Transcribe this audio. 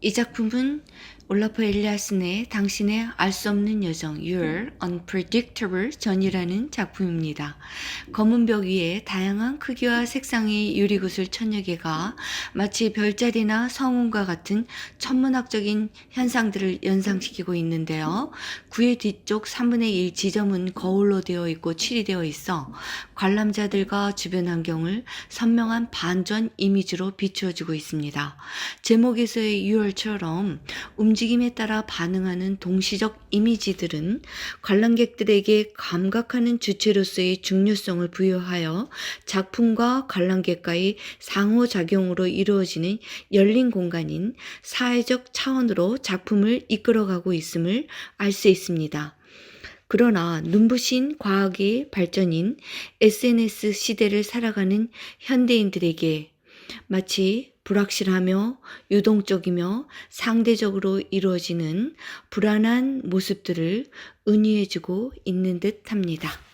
이 작품은 올라프 엘리아슨의 당신의 알 수 없는 여정 Your Unpredictable Journey라는 작품입니다. 검은 벽 위에 다양한 크기와 색상의 유리구슬 천여 개가 마치 별자리나 성운과 같은 천문학적인 현상들을 연상시키고 있는데요. 구의 뒤쪽 3분의 1 지점은 거울로 되어 있고 칠이되어 있어 관람자들과 주변 환경을 선명한 반전 이미지로 비추어지고 있습니다. 제목에서의 6 월처럼 움직임에 따라 반응하는 동시적 이미지들은 관람객들에게 감각하는 주체로서의 중요성을 부여하여 작품과 관람객과의 상호작용으로 이루어지는 열린 공간인 사회적 차원으로 작품을 이끌어가고 있음을 알 수 있습니다. 그러나 눈부신 과학의 발전인 SNS 시대를 살아가는 현대인들에게 마치 불확실하며 유동적이며 상대적으로 이루어지는 불안한 모습들을 은유해주고 있는 듯 합니다.